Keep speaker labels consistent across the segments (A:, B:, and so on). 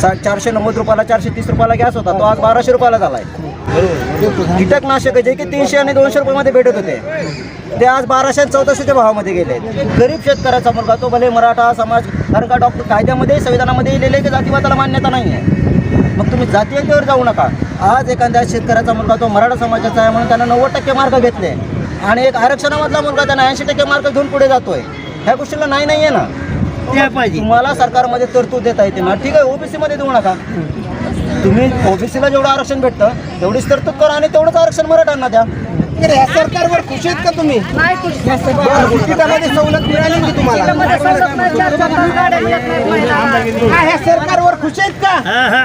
A: सा चारशे नव्वद रुपयाला चारशे तीस रुपयाला गॅस होता. तो आज बाराशे रुपयाला झालाय. कीटकनाशक जे की तीनशे आणि दोनशे रुपयामध्ये भेटत होते. ते आज बाराशे आणि चौदाशेच्या भावामध्ये गेले. गरीब शेतकऱ्याचा मुलगा तो भले मराठा समाज कारण का डॉक्टर कायद्यामध्ये संविधानामध्ये लिहिले की जातीवादाला मान्यता नाही आहे मग तुम्ही जातीयतेवर जाऊ नका. आज एखाद्या शेतकऱ्याचा मुलगा तो मराठा समाजाचा आहे म्हणून त्यानं नव्वद टक्के मार्क घेतले. आणि एक आरक्षणामधला मुलगा त्यानं ऐंशी टक्के मार्क घेऊन पुढे जातोय. ह्या गोष्टीला नाही नाही आहे ना.
B: द्या पाहिजे.
A: तुम्हाला सरकारमध्ये तरतूद देता येते ना. ठीक आहे ओबीसी मध्ये देऊ नका. तुम्ही ओबीसीला जेवढं आरक्षण भेटतं तेवढीच तरतूद करा आणि तेवढंच आरक्षण मराठ्यांना द्या.
C: तर सरकारवर खुश आहेत का तुम्ही? तिकिटामध्ये सवलत मिळाली की तुम्हाला? हा, ह्या सरकारवर खुश आहेत का?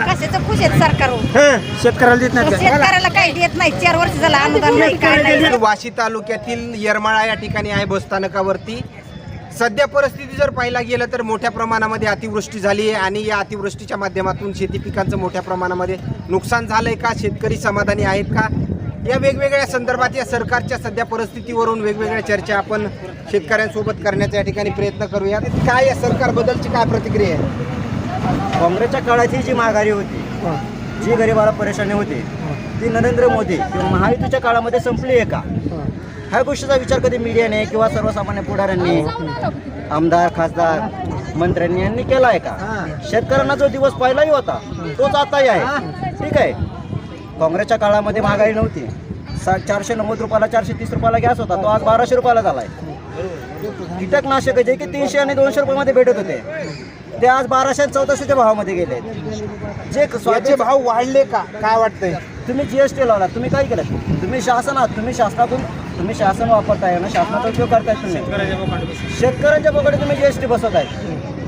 D: कशाचं खुश आहेत सरकारवर?
C: हं.
B: शेतकऱ्याला देत नाही का?
D: शेतकऱ्याला काही देत नाही. चार वर्ष झालं अनुदान नाही काय नाही.
C: वाशी तालुक्यातील येरमाळा या ठिकाणी आहे बसस्थानकावरती. सध्या परिस्थिती जर पाहायला गेलं तर मोठ्या प्रमाणामध्ये अतिवृष्टी झाली आहे आणि या अतिवृष्टीच्या माध्यमातून शेती पिकांचं मोठ्या प्रमाणामध्ये नुकसान झालंय का? शेतकरी समाधानी आहेत का? या वेगवेगळ्या संदर्भात या सरकारच्या सध्या परिस्थितीवरून वेगवेगळ्या चर्चा आपण शेतकऱ्यांसोबत करण्याचा या ठिकाणी प्रयत्न करूया काय या सरकारबद्दलची काय प्रतिक्रिया आहे?
A: काँग्रेसच्या काळाची जी महागारी होती जी गरिबाला परेशानी होती ती नरेंद्र मोदी किंवा महायुतीच्या काळामध्ये संपली आहे का? ह्या गोष्टीचा विचार कधी मीडियाने किंवा सर्वसामान्य पुढाऱ्यांनी आमदार खासदार मंत्र्यांनी यांनी केला आहे का? शेतकऱ्यांना जो दिवस पहिलाही होता तोच आताही आहे. ठीक आहे. काँग्रेसच्या काळामध्ये महागाई नव्हती. सा चारशे नव्वद रुपयाला चारशे तीस रुपयाला गॅस होता तो आज बाराशे रुपयाला झालाय. कीटकनाशक जे की तीनशे आणि दोनशे रुपयामध्ये भेटत होते ते आज बाराशे आणि चौदाशेच्या भावामध्ये गेले जे
C: याचे
A: स्वतः
C: भाव वाढले का? काय वाटतंय?
A: तुम्ही जीएसटी लावला तुम्ही काय केलं? तुम्ही शासन आहात तुम्ही शासनातून तुम्ही शासन वापरताय ना शासनाचा उपयोग करताय तुम्ही. शेतकऱ्यांच्या पकडे तुम्ही जीएसटी बसवताय.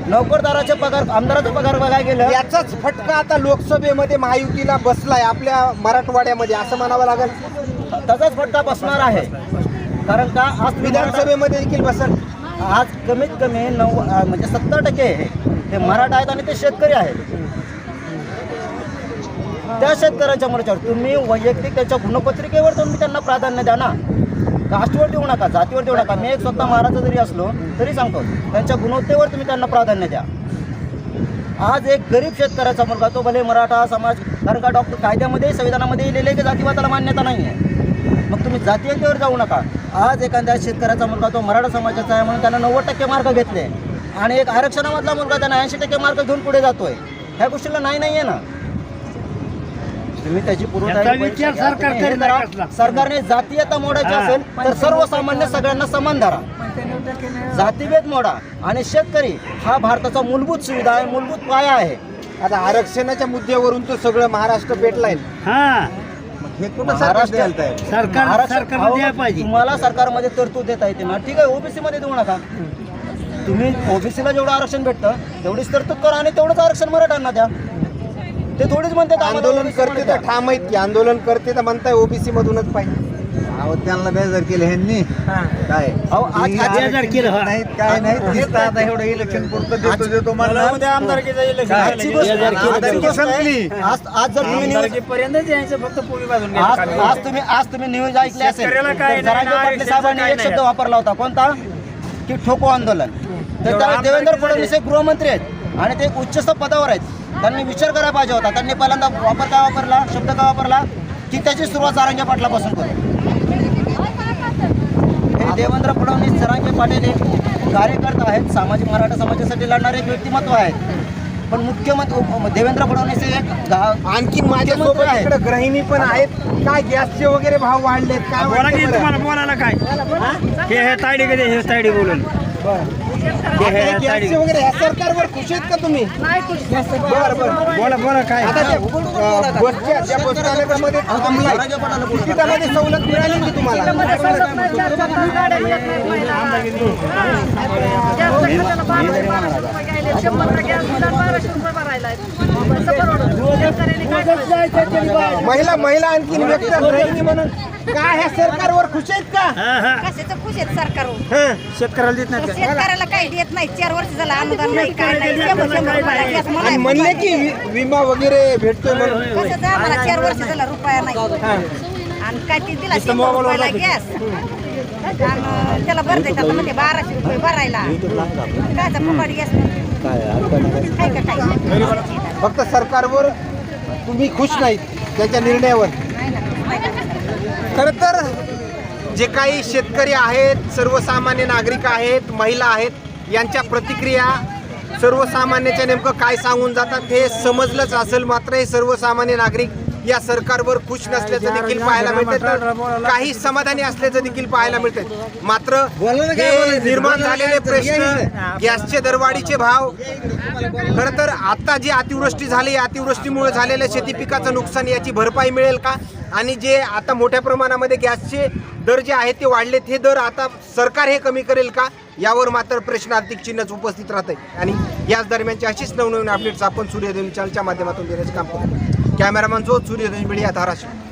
A: नोकरदाराचे पगार आमदाराचा पगार बघायला गेलं.
C: याचाच फटका आता लोकसभेमध्ये महायुतीला बसलाय आपल्या मराठवाड्यामध्ये असं म्हणावं लागेल.
A: त्याचाच फटका बसणार आहे. कारण का आज
C: विधानसभेमध्ये देखील बसल.
A: आज कमीत कमी नऊ म्हणजे सत्तर टक्के ते मराठा आहेत आणि ते शेतकरी आहेत. त्या शेतकऱ्यांच्या मोर्चावर तुम्ही वैयक्तिक त्यांच्या गुणपत्रिकेवर तुम्ही त्यांना प्राधान्य द्या ना. कास्टवर देऊ नका जातीवर देऊ नका. मी एक स्वतः महाराज जरी असलो तरी सांगतो त्यांच्या गुणवत्तेवर तुम्ही त्यांना प्राधान्य द्या. आज एक गरीब शेतकऱ्याचा मुलगा तो भले मराठा समाज कारण का डॉक्टर कायद्यामध्ये संविधानामध्ये लिहिलेलं की जातीवादाला मान्यता नाही आहे मग तुम्ही जातीयतेवर जाऊ नका. आज एखाद्या शेतकऱ्याचा मुलगा तो मराठा समाजाचा आहे म्हणून त्यानं नव्वद टक्के मार्क घेतले. आणि एक आरक्षणामधला मुलगा त्यांना ऐंशी टक्के मार्क घेऊन पुढे जातोय. ह्या गोष्टीला नाही नाही आहे ना. तुम्ही त्याची पूर्ण
B: याचा
A: तयारी
B: विचार
A: परीक्षा घ्या.
B: सरकार
A: तुम्ही हे
B: करेल
A: करा.
B: कसला?
A: सरकारने जातीयता मोडायची
B: हा.
A: असेल तर सर्वसामान्य सगळ्यांना समान धरा. जातीभेद मोडा. आणि शेतकरी हा भारताचा मूलभूत सुविधा आहे मूलभूत पाया आहे.
C: आता आरक्षणाच्या मुद्द्यावरून तो सगळं महाराष्ट्र पेटलाय.
B: हा.
C: हे कुठं
A: महाराष्ट्र
B: सरकार
A: महाराष्ट्र-
B: सरकारला
A: अहो,
B: द्यायला पाहिजे.
A: तुम्हाला सरकारमध्ये तरतूद देता येते ना. ठीक आहे ओबीसी मध्ये देऊ नका. तुम्ही ओबीसीला जेवढं आरक्षण भेटतं तेवढीच तरतूद करा आणि तेवढंच आरक्षण मराठ्यांना द्या. ते थोडीच म्हणते
C: आंदोलन करते तर ठाम आहेत की आंदोलन करते तर म्हणताय ओबीसी मधूनच पाहिजे.
E: अहो त्यांना बेजार केले ह्यांनी. काय?
A: अहो, आज- आज-
B: बेजार केलं, हा.
E: नाहीत काय नाही दिसतं आता एवढं इलेक्शन पुरतं देतो देतो म्हणलं.
A: आजची गोष्ट- आजची गोष्ट आहे, आज आज जर तुम्ही न्यूज आज आज तुम्ही आज तुम्ही न्यूज ऐकली असेल
B: शेतकऱ्याला काय
A: तर
B: नाही,
A: जरांगे पाटील
B: आरक्षणाचं
A: साहेबांनी
B: काय
A: एक
B: नाही.
A: शब्द वापरला होता कोणता? की ठोको आंदोलन. तर त्यावेळेस देवेंद्र फडणवीस हे गृहमंत्री आहेत आणि ते उच्चस्थ पदावर आहेत. त्यांनी विचार करायला पाहिजे होता. त्यांनी पहिल्यांदा वापर काय वापरला शब्द काय वापरला की त्याची सुरुवात जारांगे पाटलापासून करू. हे देवेंद्र फडणवीस जरांगे पाटील हे कार्यकर्ता आहेत. सामाजिक मराठा समाजासाठी लढणारे एक व्यक्तिमत्व आहेत. पण मुख्यमंत्री देवेंद्र फडणवीस हे एक
C: आणखी माझ्यासोबत. इकडे गृहिणी पण आहेत. काय गॅसचे वगैरे भाव वाढलेत? काय
B: बोला
C: वाटतं
B: की
C: बरं?
B: तुम्हाला बोलायला काय? हे हे तायडी कधी हे तायडी बोलून?
C: हे गॅसचे वगैरे ह्या सरकारवर खुश आहेत का तुम्ही?
D: नाही खुश.
C: बरं बरं.
B: बोला बोला काय?
C: आता त्या अं, बसच्या त्या थांबलाय. तिकिटामध्ये सवलत मिळाली की तुम्हाला? महिला. महिला आणखी व्यक्त गृहिणी म्हणून काय ह्या सरकारवर खुश आहेत का?
B: हा हा.
D: कशाचं खुश आहेत सरकारवर?
C: हं.
B: शेतकऱ्याला देत नाही का?
D: शेतकऱ्याला काही देत नाही चार वर्ष झालं अनुदान नाही काय नाही. शंभर शंभर रुपयाला गॅस
C: आणि
D: मला
C: म्हणले की वि- विमा वगैरे भेटतोय म्हणून.
D: कसं जा मला चार वर्ष झालं रुपया नाही. आणि काय ते दिला शंभर रुपयाला गॅस आणि त्याला भरते का म्हणते बाराशे रुपये भरायला. कायचा फुकट गॅस का काय
C: फक्त सरकारवर तुम्ही खुश नाहीत त्याच्या निर्णयावर. खरं तर जे काही शेतकरी आहेत सर्वसामान्य नागरिक आहेत महिला आहेत यांच्या प्रतिक्रिया सर्वसामान्याच्या नेमकं काय सांगून जातात हे समजलंच असेल मात्र हे सर्वसामान्य नागरिक या सरकारवर खुश नसल्याचं देखील पाहायला मिळतं काही समाधानी असल्याचं देखील पाहायला मिळतं मात्र निर्माण झालेले प्रश्न गॅसचे दरवाढीचे भाव. खरं तर आता जी अतिवृष्टी झाली या अतिवृष्टीमुळे झालेल्या शेती पिकाचं नुकसान याची भरपाई मिळेल का? आणि जे आता मोठ्या प्रमाणामध्ये गॅसचे दर जे आहेत ते वाढलेत हे दर आता सरकार हे कमी करेल का? यावर मात्र प्रश्नार्थिक चिन्हच उपस्थित राहत आहे आणि याच दरम्यानची अशीच नवनवीन अपडेट्स आपण सूर्यदेवी चॅनलच्या माध्यमातून देण्याचं काम करतो. कॅमेरामॅन जो सूर्यदेवी मीडिया धाराशिव.